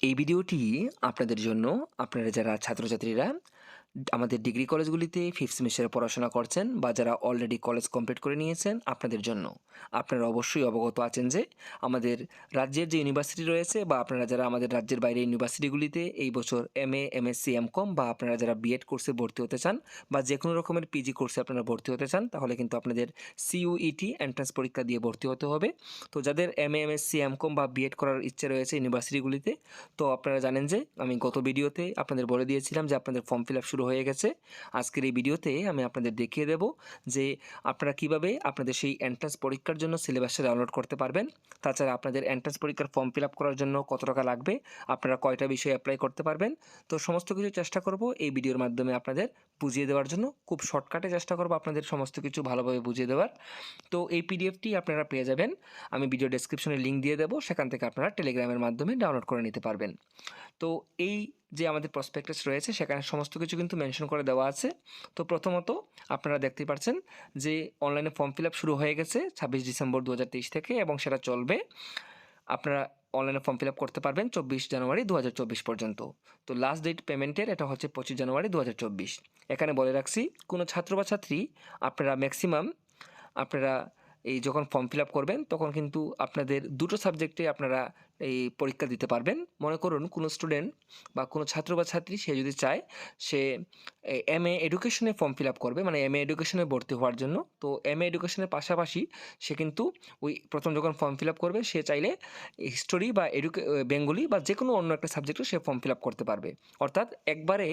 এই ভিডিওটি আপনাদের জন্য আপনারা যারা ছাত্রছাত্রীরা আমাদের ডিগ্রি কলেজগুলিতে ফিফথ সেমিস্টারে পড়াশোনা করছেন বা যারা অলরেডি কলেজ কমপ্লিট করে নিয়েছেন আপনাদের জন্য। আপনারা অবশ্যই অবগত আছেন যে আমাদের রাজ্যের যে ইউনিভার্সিটি রয়েছে বা আপনারা যারা আমাদের রাজ্যের বাইরে ইউনিভার্সিটিগুলিতে এই বছর এম এ এমএসসি এমকম বা আপনারা যারা বিএড কোর্সে ভর্তি হতে চান বা যে কোনো রকমের পিজি কোর্সে আপনারা ভর্তি হতে চান, তাহলে কিন্তু আপনাদের সিইউইটি এন্ট্রান্স পরীক্ষা দিয়ে ভর্তি হতে হবে। তো যাদের এম এ এমএসসি এমকম বা বিএড করার ইচ্ছে রয়েছে ইউনিভার্সিটিগুলিতে তো আপনারা জানেন যে আমি গত ভিডিওতে আপনাদের বলে দিয়েছিলাম যে আপনাদের ফর্ম ফিল আপ শুরু হয়ে গেছে। আজকের এই ভিডিওতে আমি আপনাদের দেখিয়ে দেব যে আপনারা কীভাবে আপনাদের সেই এন্ট্রান্স পরীক্ষার জন্য সিলেবাসটা ডাউনলোড করতে পারবেন। তাছাড়া আপনাদের এন্ট্রান্স পরীক্ষার ফর্ম ফিল করার জন্য কত টাকা লাগবে, আপনারা কয়টা বিষয়ে অ্যাপ্লাই করতে পারবেন। তো সমস্ত কিছু চেষ্টা করব এই ভিডিওর মাধ্যমে আপনাদের বুঝিয়ে দেওয়ার জন্য। খুব শর্টকাটে চেষ্টা করব আপনাদের সমস্ত কিছু ভালোভাবে বুঝিয়ে দেওয়ার। তো এই পিডিএফটি আপনারা পেয়ে যাবেন। আমি ভিডিও ডেসক্রিপশনে লিঙ্ক দিয়ে দেবো। সেখান থেকে আপনারা টেলিগ্রামের মাধ্যমে ডাউনলোড করে নিতে পারবেন। তো এই যে আমাদের প্রসপেক্টাস রয়েছে, সেখানে সমস্ত কিছু কিন্তু মেনশন করে দেওয়া আছে। তো প্রথমত আপনারা দেখতেই পাচ্ছেন যে অনলাইনে ফর্ম ফিল শুরু হয়ে গেছে ছাব্বিশ ডিসেম্বর দু হাজার তেইশ থেকে এবং সেটা চলবে। আপনারা অনলাইনে ফর্ম ফিল করতে পারবেন চব্বিশ জানুয়ারি দু হাজার চব্বিশ পর্যন্ত। তো লাস্ট ডেট পেমেন্টের এটা হচ্ছে পঁচিশ জানুয়ারি দু হাজার চব্বিশ। এখানে বলে রাখছি, কোনো ছাত্র বা ছাত্রী আপনারা ম্যাক্সিমাম আপনারা এই যখন ফর্ম ফিল করবেন, তখন কিন্তু আপনাদের দুটো সাবজেক্টে আপনারা এই পরীক্ষা দিতে পারবেন। মনে করুন কোনো স্টুডেন্ট বা কোনো ছাত্র বা ছাত্রী, সে যদি চায়, সে এম এ এডুকেশনে ফর্ম ফিল আপ করবে মানে এম এ এডুকেশনে ভর্তি হওয়ার জন্য। তো এম এ এডুকেশনের পাশাপাশি সে কিন্তু ওই প্রথম যখন ফর্ম ফিল আপ করবে, সে চাইলে হিস্টোরি বা এডুকে বেঙ্গলি বা যে কোনো অন্য একটা সাবজেক্টে সে ফর্ম ফিল আপ করতে পারবে। অর্থাৎ একবারে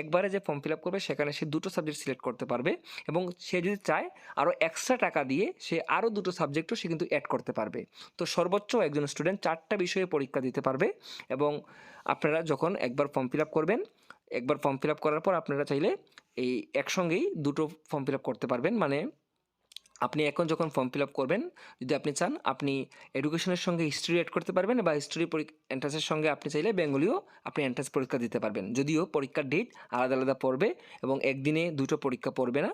একবারে যে ফর্ম ফিল আপ করবে, সেখানে সে দুটো সাবজেক্ট সিলেক্ট করতে পারবে এবং সে যদি চায় আরও এক্সট্রা টাকা দিয়ে সে আরও দুটো সাবজেক্টও সে কিন্তু অ্যাড করতে পারবে। তো সর্বোচ্চ একজন স্টুডেন্ট চারটা বিষয়ে পরীক্ষা দিতে পারবে এবং আপনারা যখন একবার ফর্ম ফিল আপ করবেন, একবার ফর্ম ফিল আপ করার পর আপনারা চাইলে এই একসঙ্গেই দুটো ফর্ম ফিল আপ করতে পারবেন। মানে আপনি এখন যখন ফর্ম ফিল আপ করবেন, যদি আপনি চান, আপনি এডুকেশনের সঙ্গে হিস্ট্রি অ্যাড করতে পারবেন বা হিস্ট্রি এন্ট্রান্সের সঙ্গে আপনি চাইলে বেঙ্গলিও আপনি এন্ট্রান্স পরীক্ষা দিতে পারবেন। যদিও পরীক্ষার ডেট আলাদা আলাদা পড়বে এবং একদিনে দুটো পরীক্ষা পড়বে না।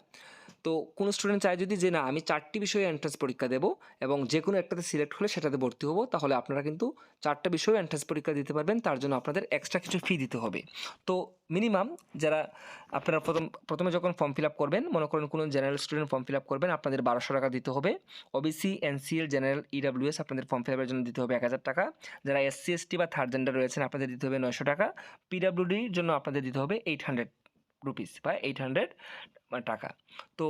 তো কোনো স্টুডেন্ট চায় যদি যে না, আমি চারটি বিষয়ে এন্ট্রান্স পরীক্ষা দেবো এবং যে কোনো একটাতে সিলেক্ট হলে সেটাতে ভর্তি হব, তাহলে আপনারা কিন্তু চারটা বিষয়ে এন্ট্রান্স পরীক্ষা দিতে পারবেন, তার জন্য আপনাদের এক্সট্রা কিছু ফি দিতে হবে। তো মিনিমাম যারা আপনারা প্রথম, প্রথমে যখন ফর্ম ফিল আপ করবেন, মনে করেন কোনো general student form fill up করবেন, আপনাদের বারোশো টাকা দিতে হবে। ওবিসি এনসিএল জেনারেল ইডাব্লিউএস আপনাদের ফর্ম ফিল আপের জন্য দিতে হবে এক হাজার টাকা। যারা এসসি এসটি বা থার্ড জেন্ডার রয়েছেন, আপনাদের দিতে হবে নয়শো টাকা। পিডাব্লিউডির জন্য আপনাদের দিতে হবে এইট হান্ড্রেড রুপিস বা এইট হান্ড্রেড টাকা। তো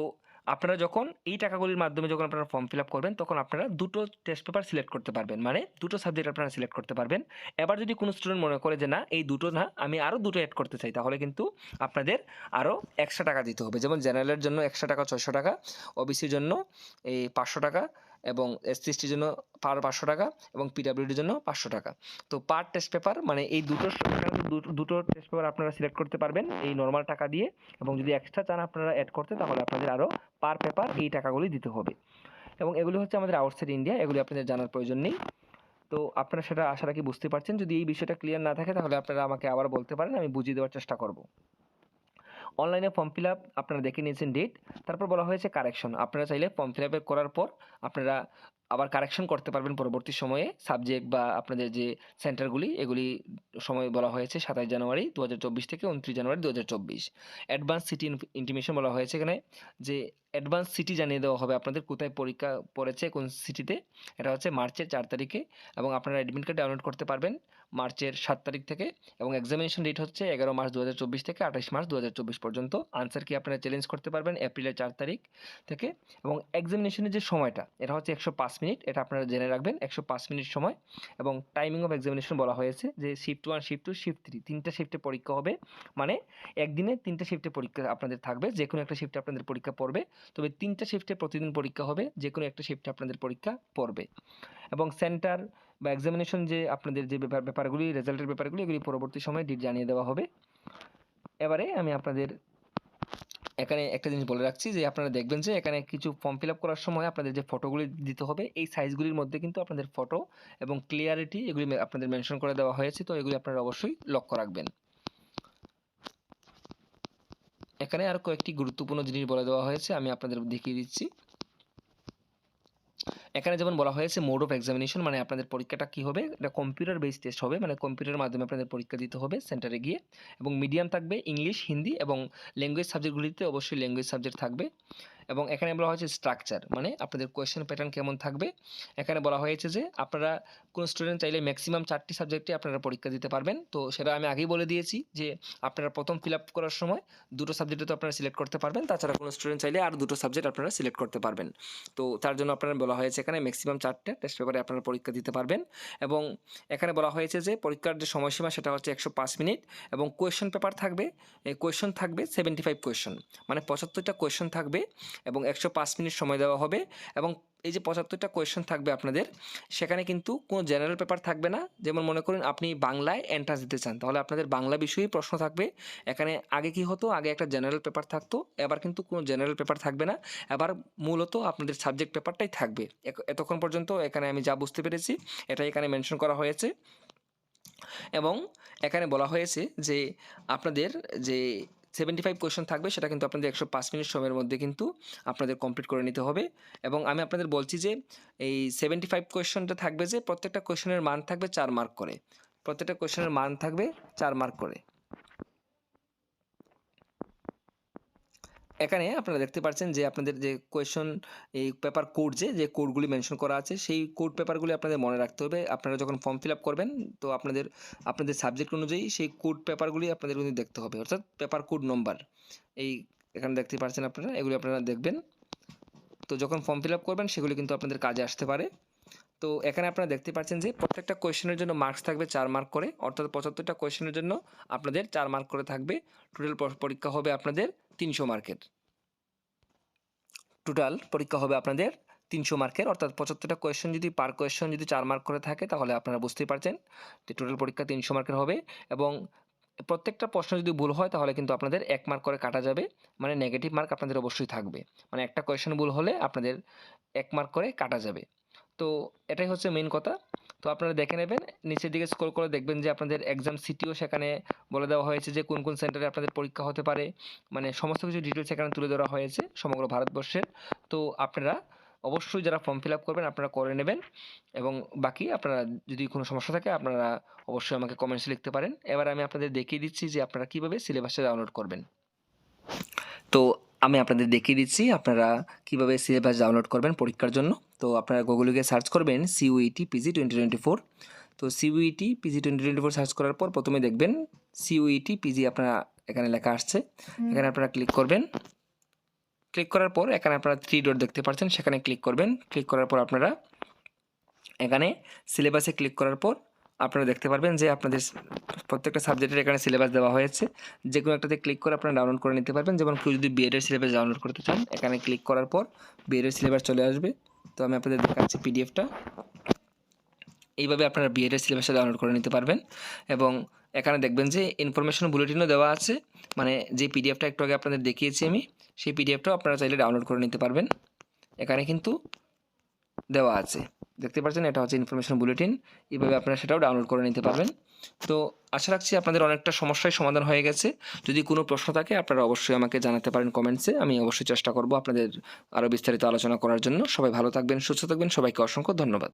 আপনারা যখন এই টাকাগুলির মাধ্যমে যখন আপনারা ফর্ম ফিল আপ করবেন, তখন আপনারা দুটো টেস্ট পেপার সিলেক্ট করতে পারবেন। মানে দুটো সাবজেক্ট আপনারা সিলেক্ট করতে পারবেন। এবার যদি কোনো স্টুডেন্ট মনে করে যে, না, এই দুটো না, আমি আরও দুটো অ্যাড করতে চাই, তাহলে কিন্তু আপনাদের আরও একশো টাকা দিতে হবে। যেমন জেনারেলের জন্য একশো টাকা ছশো টাকা ওবিসির জন্য এই পাঁচশো টাকা এবং এসসি এসটির জন্য পার পাঁচশো টাকা এবং পিডাব্লিউডির জন্য পাঁচশো টাকা। তো পার টেস্ট পেপার মানে এই দুটো দুটো টেস্ট পেপার আপনারা সিলেক্ট করতে পারবেন এই নর্মাল টাকা দিয়ে এবং যদি এক্সট্রা চান আপনারা অ্যাড করতে, তাহলে আপনাদের আরও পার পেপার এই টাকাগুলি দিতে হবে। এবং এগুলি হচ্ছে আমাদের আউটসাইড ইন্ডিয়া এগুলি আপনাদের জানার প্রয়োজন নেই। তো আপনারা সেটা আশা রাখি বুঝতে পারছেন। যদি এই বিষয়টা ক্লিয়ার না থাকে, তাহলে আপনারা আমাকে আবার বলতে পারেন, আমি বুঝিয়ে দেওয়ার চেষ্টা করব। অনলাইনে ফর্ম ফিল আপ আপনারা দেখে নিয়েছেন ডেট তারপর বলা হয়েছে কারেকশন আপনারা চাইলে ফর্ম ফিল আপের করার পর আপনারা আবার কারেকশন করতে পারবেন পরবর্তী সময়ে। সাবজেক্ট বা আপনাদের যে সেন্টারগুলি এগুলি সময় বলা হয়েছে সাতাশ জানুয়ারি দু হাজার চব্বিশ থেকে উনত্রিশ জানুয়ারি দু হাজার চব্বিশ অ্যাডভান্স সিটি ইন্টিমেশন বলা হয়েছে এখানে যে অ্যাডভান্স সিটি জানিয়ে দেওয়া হবে আপনাদের কোথায় পরীক্ষা পড়েছে, কোন সিটিতে এটা হচ্ছে মার্চের চার তারিখে এবং আপনারা অ্যাডমিট কার্ড ডাউনলোড করতে পারবেন। মার্চের সাত তারিখ থেকে এবং এক্সামিনেশন ডেট হচ্ছে এগারো মার্চ দু হাজার চব্বিশ থেকে আঠাশ মার্চ দু হাজার চব্বিশ পর্যন্ত। আনসার কি আপনারা চ্যালেঞ্জ করতে পারবেন এপ্রিলের চার তারিখ থেকে এবং এক্সামিনেশনের যে সময়টা, এটা হচ্ছে একশো পাঁচ মিনিট, এটা আপনারা জেনে রাখবেন একশো পাঁচ মিনিট সময় এবং টাইমিং অফ এক্সামিনেশন বলা হয়েছে যে shift one shift two shift three তিনটা শিফটে পরীক্ষা হবে। মানে একদিনে তিনটা শিফটে পরীক্ষা আপনাদের থাকবে যে কোনো একটা শিফটে আপনাদের পরীক্ষা পড়বে, তবে তিনটা শিফটে প্রতিদিন পরীক্ষা হবে যে কোনো একটা শিফটে আপনাদের পরীক্ষা পড়বে। এবং সেন্টার বা এক্সামিনেশন যে আপনাদের যে ব্যাপার, ব্যাপারগুলি রেজাল্টের ব্যাপারগুলি, এগুলি পরবর্তী সময়ে ডিট জানিয়ে দেওয়া হবে। এবারে আমি আপনাদের এখানে একটা জিনিস বলে রাখছি যে, আপনারা দেখবেন যে এখানে কিছু ফর্ম ফিল আপ করার সময় আপনাদের যে ফটোগুলি দিতে হবে, এই সাইজগুলির মধ্যে কিন্তু আপনাদের ফটো এবং ক্লিয়ারিটি এগুলি আপনাদের মেনশন করে দেওয়া হয়েছে, তো এগুলি আপনারা অবশ্যই লক্ষ্য রাখবেন। এখানে আর কয়েকটি গুরুত্বপূর্ণ জিনিস বলে দেওয়া হয়েছে, আমি আপনাদের দেখিয়ে দিচ্ছি। এখানে যেমন বলা হয়েছে মোড অফ এক্সামিনেশন মানে আপনাদের পরীক্ষাটা কী হবে? এটা কম্পিউটার বেস টেস্ট হবে মানে কম্পিউটারের মাধ্যমে আপনাদের পরীক্ষা দিতে হবে সেন্টারে গিয়ে। এবং মিডিয়াম থাকবে ইংলিশ হিন্দি এবং ল্যাঙ্গুয়েজ সাবজেক্টগুলিতে অবশ্যই ল্যাঙ্গুয়েজ সাবজেক্ট থাকবে। এবং এখানে বলা হয়েছে স্ট্রাকচার মানে আপনাদের কোয়েশ্চেন প্যাটার্ন কেমন থাকবে? এখানে বলা হয়েছে যে আপনারা কোনো স্টুডেন্ট চাইলে ম্যাক্সিমাম চারটি সাবজেক্টে আপনারা পরীক্ষা দিতে পারবেন। তো সেটা আমি আগেই বলে দিয়েছি যে আপনারা প্রথম ফিল আপ করার সময় দুটো সাবজেক্টে তো আপনারা সিলেক্ট করতে পারবেন, তাছাড়া কোনো স্টুডেন্ট চাইলে আর দুটো সাবজেক্ট আপনারা সিলেক্ট করতে পারবেন। তো তার জন্য আপনারা বলা হয়েছে এখানে ম্যাক্সিমাম চারটে টেস্ট পেপারে আপনারা পরীক্ষা দিতে পারবেন। এবং এখানে বলা হয়েছে যে পরীক্ষার যে সময়সীমা সেটা হচ্ছে একশো পাঁচ মিনিট এবং কোয়েশ্চেন পেপার থাকবে কোয়েশ্চেন থাকবে সেভেন্টি ফাইভ কোয়েশ্চেন মানে পঁচাত্তরটা কোয়েশ্চেন থাকবে। এবং একশো পাঁচ মিনিট সময় দেওয়া হবে এবং এই যে পঁচাত্তরটা কোয়েশ্চেন থাকবে আপনাদের, সেখানে কিন্তু কোনো জেনারেল পেপার থাকবে না। যেমন মনে করুন আপনি বাংলায় এন্ট্রান্স দিতে চান, তাহলে আপনাদের বাংলা বিষয়েই প্রশ্ন থাকবে। এখানে আগে কি হতো? আগে একটা জেনারেল পেপার থাকতো, এবার কিন্তু কোনো জেনারেল পেপার থাকবে না। এবার মূলত আপনাদের সাবজেক্ট পেপারটাই থাকবে। এতক্ষণ পর্যন্ত এখানে আমি যা বুঝতে পেরেছি এটা এখানে মেনশন করা হয়েছে। এবং এখানে বলা হয়েছে যে আপনাদের যে সেভেন্টি ফাইভ কোয়েশন থাকবে, সেটা কিন্তু আপনাদের একশো পাঁচ মিনিট সময়ের মধ্যে কিন্তু আপনাদের কমপ্লিট করে নিতে হবে। এবং আমি আপনাদের বলছি যে, এই সেভেন্টি ফাইভ কোয়েশনটা থাকবে যে, প্রত্যেকটা কোয়েশনের মান থাকবে চার মার্ক করে। প্রত্যেকটা কোয়েশনের মান থাকবে চার মার্ক করে। এখানে আপনারা দেখতে পাচ্ছেন যে আপনাদের যে কোয়েশন এই পেপার কোড যে যে কোডগুলি মেনশন করা আছে, সেই কোড পেপারগুলি আপনাদের মনে রাখতে হবে। আপনারা যখন ফর্ম ফিল করবেন, তো আপনাদের আপনাদের সাবজেক্ট অনুযায়ী সেই কোড পেপারগুলি আপনাদের কিন্তু দেখতে হবে। অর্থাৎ পেপার কোড নম্বর এই এখানে দেখতে পাচ্ছেন আপনারা, এগুলি আপনারা দেখবেন। তো যখন ফর্ম ফিল করবেন, সেগুলি কিন্তু আপনাদের কাজে আসতে পারে। তো এখানে আপনারা দেখতে পাচ্ছেন যে, প্রত্যেকটা কোয়েশনের জন্য মার্কস থাকবে চার মার্ক করে। অর্থাৎ পঁচাত্তরটা কোয়েশনের জন্য আপনাদের চার মার্ক করে থাকবে। টোটাল পরীক্ষা হবে আপনাদের তিনশো মার্কের। টোটাল পরীক্ষা হবে আপনাদের তিনশো মার্কের, অর্থাৎ পঁচাত্তরটা কোয়েশ্চেন যদি পার কোয়েশ্চেন যদি চার মার্ক করে থাকে, তাহলে আপনারা বুঝতেই পারছেন যে টোটাল পরীক্ষা তিনশো মার্কের হবে এবং প্রত্যেকটা প্রশ্ন যদি ভুল হয়, তাহলে কিন্তু আপনাদের এক মার্ক করে কাটা যাবে মানে নেগেটিভ মার্ক আপনাদের অবশ্যই থাকবে। মানে একটা কোয়েশ্চেন ভুল হলে আপনাদের এক মার্ক করে কাটা যাবে। তো এটাই হচ্ছে মেন কথা। তো আপনারা দেখে নেবেন, নিচের দিকে স্ক্রল করে দেখবেন যে আপনাদের এক্সাম সিটিও সেখানে বলে দেওয়া হয়েছে যে কোন কোন সেন্টারে আপনাদের পরীক্ষা হতে পারে। মানে সমস্ত কিছু ডিটেলস এখানে তুলে ধরা হয়েছে সমগ্র ভারতবর্ষের। তো আপনারা অবশ্যই যারা ফর্ম ফিল আপ করবেন, আপনারা করে নেবেন এবং বাকি আপনারা যদি কোনো সমস্যা থাকে, আপনারা অবশ্যই আমাকে কমেন্টসে লিখতে পারেন। এবার আমি আপনাদের দেখিয়ে দিচ্ছি যে আপনারা কীভাবে সিলেবাসটা ডাউনলোড করবেন। তো আমি আপনাদের দেখিয়ে দিচ্ছি আপনারা কীভাবে সিলেবাস ডাউনলোড করবেন পরীক্ষার জন্য। তো আপনারা গুগলে গিয়ে সার্চ করবেন CUET PG twenty twenty four তো CUET PG twenty twenty four search করার পর প্রথমে দেখবেন সিউইটি পিজি আপনারা এখানে লেখা আসছে। এখানে আপনারা ক্লিক করবেন। ক্লিক করার পর এখানে আপনারা থ্রি ডট দেখতে পাচ্ছেন সেখানে ক্লিক করবেন। ক্লিক করার পর আপনারা এখানে সিলেবাসে ক্লিক করার পর আপনারা দেখতে পারবেন যে আপনাদের প্রত্যেকটা সাবজেক্টের এখানে সিলেবাস দেওয়া হয়েছে। যে কোনো একটাতে ক্লিক করে আপনারা ডাউনলোড করে নিতে পারবেন। যেমন কেউ যদি বিএডের সিলেবাস ডাউনলোড করতে চান এখানে ক্লিক করার পর বিএডের সিলেবাস চলে আসবে। তো আমি আপনাদের দেখাচ্ছি পিডিএফটা এইভাবে আপনারা বিএডের সিলেবাসটা ডাউনলোড করে নিতে পারবেন এবং এখানে দেখবেন যে ইনফরমেশন বুলেটিনও দেওয়া আছে। মানে যে পিডিএফটা একটু আগে আপনাদের দেখিয়েছি আমি, সেই পিডিএফটাও আপনারা চাইলে ডাউনলোড করে নিতে পারবেন। এখানে কিন্তু দেওয়া আছে। দেখতে পাচ্ছেন, এটা হচ্ছে ইনফরমেশন বুলেটিন এভাবে আপনারা সেটাও ডাউনলোড করে নিতে পারবেন। তো আশা রাখছি আপনাদের অনেকটা সমস্যায় সমাধান হয়ে গেছে। যদি কোনো প্রশ্ন থাকে, আপনারা অবশ্যই আমাকে জানাতে পারেন কমেন্টসে আমি অবশ্যই চেষ্টা করব আপনাদের আরও বিস্তারিত আলোচনা করার জন্য। সবাই ভালো থাকবেন, সুস্থ থাকবেন। সবাইকে অসংখ্য ধন্যবাদ।